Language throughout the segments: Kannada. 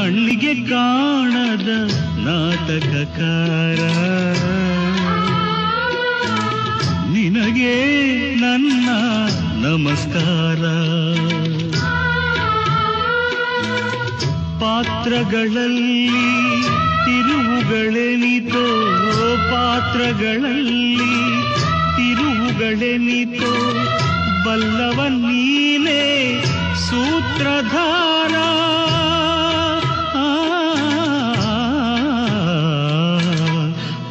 ಕಣ್ಣಿಗೆ ಕಾಣದ ನಾಟಕಕಾರ. ನಿನಗೆ ನನ್ನ ನಮಸ್ಕಾರ. ಪಾತ್ರಗಳಲ್ಲಿ ತಿರುವುಗಳೆನಿತೋ ಪಾತ್ರಗಳಲ್ಲಿ ತಿರುವುಗಳೆನಿತೋ ಬಲ್ಲವ ನೀನೇ ಸೂತ್ರಧಾರ.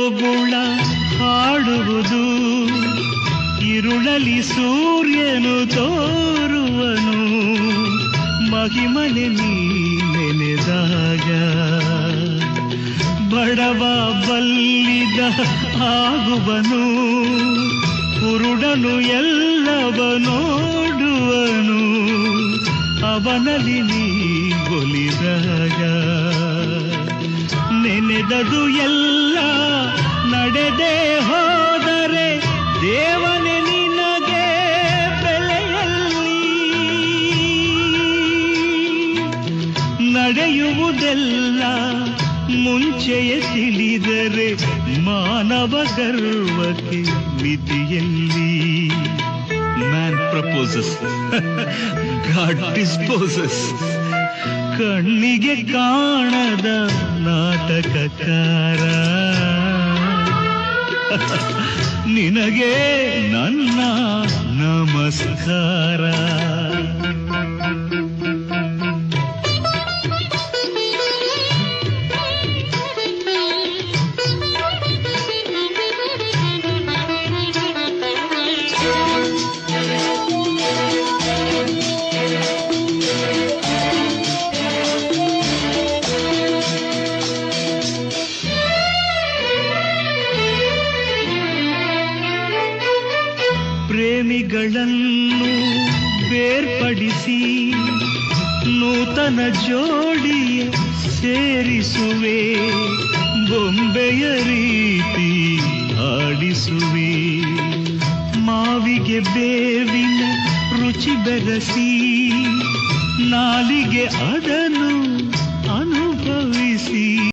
ಜೋಗುಳ ಹಾಡುವುದು, ಇರುಳಲಿ ಸೂರ್ಯನು ತೋರುವನು, ಮಹಿಮನೆ ನೀ ನೆನೆದಾಗ. ಬಡವ ಬಲ್ಲಿದ ಆಗುವನು, ಕುರುಡನು ಎಲ್ಲವ ನೋಡುವನು, ಅವನಲ್ಲಿ ನೀ ಒಲಿದಾಗ ನೆನೆದದು ಎಲ್ಲ ನಡೆಯುವುದೆಲ್ಲ ಮುಂಚೆಯೇ ತಿಳಿದರೆ ಮಾನವ ಗರ್ವಕ್ಕೆ ಮಿತಿಯಲ್ಲಿ. ಮ್ಯಾನ್ ಪ್ರಪೋಸಸ್ ಗಾಡ್ ಡಿಸ್ಪೋಸಸ್ ಕಣ್ಣಿಗೆ ಕಾಣದ ನಾಟಕಕಾರ. ನಿನಗೆ ನನ್ನ ನಮಸ್ಕಾರ. ಪ್ರೇಮಿಗಳನ್ನು ಬೇರ್ಪಡಿಸಿ ನೂತನ ಜೋಡಿಯ ಸೇರಿಸುವೆ ಬೊಂಬೆಯ ರೀತಿ ಆಡಿಸುವೆ. ಮಾವಿಗೆ ಬೇವಿನ ರುಚಿ ಬೆರೆಸಿ ನಾಲಿಗೆ ಅದನ್ನು